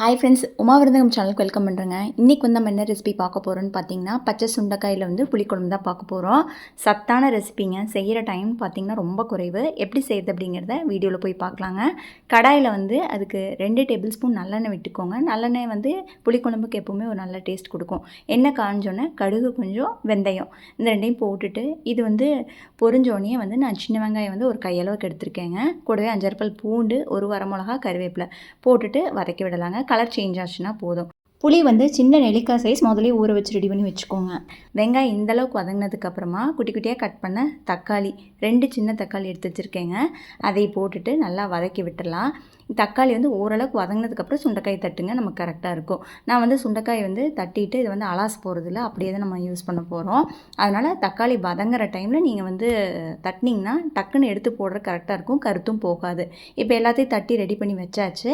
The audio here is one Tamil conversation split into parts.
ஹாய் ஃப்ரெண்ட்ஸ் உமா விருந்தகம் சேனலுக்கு வெல்கம் பண்ணுறேங்க இன்றைக்கி வந்து நம்ம என்ன ரெசிபி பார்க்க போகிறோம்னு பார்த்தீங்கன்னா பச்சை சுண்டைக்காயில் வந்து புளிக்குழம்பு தான் பார்க்க போகிறோம் சத்தான ரெசிபிங்க செய்கிற டைம் பார்த்திங்கன்னா ரொம்ப குறைவு. எப்படி செய்யுது அப்படிங்கிறத வீடியோவில் போய் பார்க்கலாங்க. கடாயில் வந்து அதுக்கு ரெண்டு டேபிள் ஸ்பூன் நல்லெண்ணெய் விட்டுக்கோங்க. நல்லெண்ணெய் வந்து புளிக்குழம்புக்கு எப்போவுமே ஒரு நல்ல டேஸ்ட் கொடுக்கும். எண்ணெய் காஞ்சோன்னே கடுகு கொஞ்சம் வெந்தயம். இந்த ரெண்டையும் போட்டுட்டு இது வந்து பொறிஞ்சோடனே வந்து நான் சின்ன வெங்காயம் வந்து ஒரு கையளவுக்கு எடுத்திருக்கேங்க. கூடவே அஞ்சாறு பூண்டு ஒரு வரமிளகா கருவேப்பிலை போட்டுட்டு வதக்கி விடலாங்க. கலர் சேஞ்ச் ஆச்சுன்னா போதும். புளி வந்து சின்ன நெல்லிக்காய் சைஸ் முதலே ஊற வச்சு ரெடி பண்ணி வச்சுக்கோங்க. வெங்காயம் இந்தளவுக்கு வதங்கினதுக்கப்புறமா குட்டி குட்டியாக கட் பண்ண தக்காளி ரெண்டு சின்ன தக்காளி எடுத்து வச்சுருக்கேங்க. அதை போட்டுட்டு நல்லா வதக்கி விட்டுடலாம் தக்காளி வந்து ஓரளவுக்கு வதங்கினதுக்கப்புறம் சுண்டைக்காய் தட்டுங்க நமக்கு கரெக்டாக இருக்கும். நான் வந்து சுண்டைக்காய் வந்து தட்டிட்டு இது வந்து அலாஸ் போகிறதில்ல அப்படியே தான் நம்ம யூஸ் பண்ண போகிறோம் அதனால் தக்காளி வதங்குற டைமில் நீங்கள் வந்து தட்டினீங்கன்னா டக்குன்னு எடுத்து போடுற கரெக்டாக இருக்கும் கருத்தும் போகாது. இப்போ எல்லாத்தையும் தட்டி ரெடி பண்ணி வச்சாச்சு.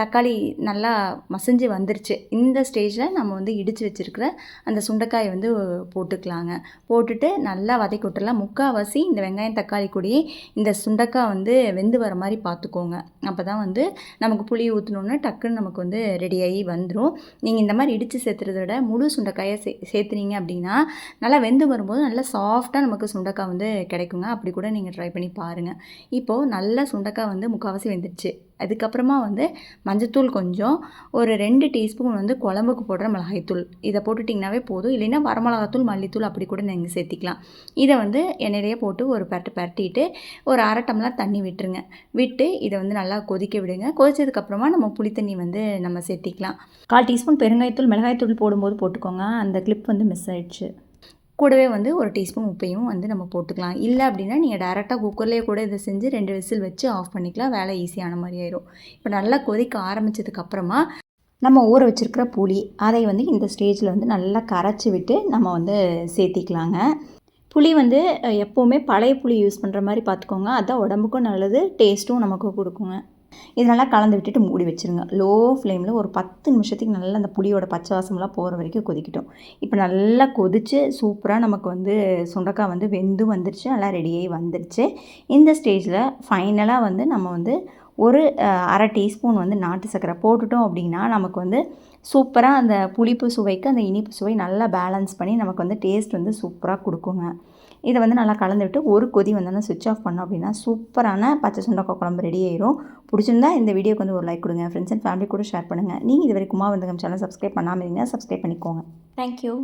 தக்காளி நல்லா மசிஞ்சு வந்துருச்சு. இந்த ஸ்டேஜில் நம்ம வந்து இடித்து வச்சுருக்கிற அந்த சுண்டைக்காயை வந்து போட்டுக்கலாங்க. போட்டுட்டு நல்லா வதக்கி விட்டுறலாம். முக்கால்வாசி இந்த வெங்காயம் தக்காளி கூடயே இந்த சுண்டைக்காய் வந்து வெந்து வர மாதிரி பார்த்துக்கோங்க. அப்போ தான் வந்து நமக்கு புளி ஊற்றினோன்னா டக்குன்னு நமக்கு வந்து ரெடியாகி வந்துடும் நீங்கள் இந்த மாதிரி இடித்து சேர்த்துறத விட முழு சுண்டைக்காயை சே சேர்த்துனீங்க அப்படின்னா நல்லா வெந்து வரும்போது நல்லா சாஃப்டாக நமக்கு சுண்டைக்காய் வந்து கிடைக்குங்க. அப்படி கூட நீங்கள் ட்ரை பண்ணி பாருங்கள் இப்போது நல்லா சுண்டைக்காய் வந்து முக்கால்வாசி வெந்துடுச்சு அதுக்கப்புறமா வந்து மஞ்சத்தூள் கொஞ்சம் ஒரு ரெண்டு டீஸ்பூன் வந்து குழம்புக்கு போடுற மிளகாய்த்தூள். இதை போட்டுட்டிங்கனாவே போதும். இல்லைன்னா வரமிளகாத்தூள் மல்லித்தூள் அப்படி கூட நீங்கள் சேர்த்திக்கலாம். இதை வந்து எண்ணெயிலேயே போட்டு ஒரு பரட்டு பரட்டிட்டு ஒரு அரை டம்ளர் தண்ணி விட்டுருங்க. விட்டு இதை வந்து நல்லா கொதிக்க விடுங்க. கொதிச்சதுக்கப்புறமா நம்ம புளி தண்ணி வந்து நம்ம சேர்த்திக்கலாம். கால் டீஸ்பூன் பெருங்காயத்தூள் மிளகாய்த்தூள் போடும்போது போட்டுக்கோங்க. அந்த கிளிப் வந்து மிஸ் ஆயிடுச்சு. கூடவே வந்து ஒரு டீஸ்பூன் உப்பையும் வந்து நம்ம போட்டுக்கலாம். இல்லை அப்படின்னா நீங்கள் டேரெக்டாக குக்கர்லேயே கூட இதை செஞ்சு ரெண்டு விசில் வச்சு ஆஃப் பண்ணிக்கலாம். வேலை ஈஸியான மாதிரி ஆயிரும். இப்போ நல்லா கொதிக்க ஆரம்பித்ததுக்கப்புறமா நம்ம ஊற வச்சுருக்கிற புளி அதை வந்து இந்த ஸ்டேஜில் வந்து நல்லா கரைச்சி விட்டு நம்ம வந்து சேர்த்திக்கலாங்க. புளி வந்து எப்போவுமே பழைய புளி யூஸ் பண்ணுற மாதிரி பார்த்துக்கோங்க. அதுதான் உடம்புக்கும் நல்லது டேஸ்ட்டும் நமக்கு கொடுக்குங்க. இது நல்லா கலந்து விட்டுட்டு மூடி வச்சுருங்க. லோ ஃப்ளேமில் ஒரு பத்து நிமிஷத்துக்கு நல்லா அந்த புளியோட பச்சை வாசமெல்லாம் போகிற வரைக்கும் கொதிக்கட்டும். இப்போ நல்லா கொதித்து சூப்பராக நமக்கு வந்து சுண்டக்காய் வந்து வெந்து வந்துருச்சு. நல்லா ரெடியாகி வந்துருச்சு. இந்த ஸ்டேஜில் ஃபைனலாக வந்து நம்ம வந்து ஒரு அரை டீஸ்பூன் வந்து நாட்டு சர்க்கரை போட்டுட்டோம் அப்படின்னா நமக்கு வந்து சூப்பராக அந்த புளிப்பு சுவைக்கு அந்த இனிப்பு சுவை நல்லா பேலன்ஸ் பண்ணி நமக்கு வந்து டேஸ்ட் வந்து சூப்பராக கொடுக்குங்க. இதை வந்து நல்லா கலந்துவிட்டு ஒரு கொதி வந்தோன்னா சுவிட்ச் ஆஃப் பண்ணோம் அப்படின்னா சூப்பரான பச்சை சுண்டக்காய் குழம்பு ரெடி ஆயிரும். பிடிச்சிருந்தா இந்த வீடியோக்கு வந்து ஒரு லைக் கொடுங்க. ஃப்ரெண்ட்ஸ் அண்ட் ஃபேமிலி கூட ஷேர் பண்ணுங்கள் நீங்கள் இது வரைக்கும் குமா வந்தகம் சேனல் சப்ஸ்கிரைப் பண்ணாமல் இருந்தீங்கன்னா சப்ஸ்கிரைப் பண்ணிக்கோங்க. தேங்க்யூ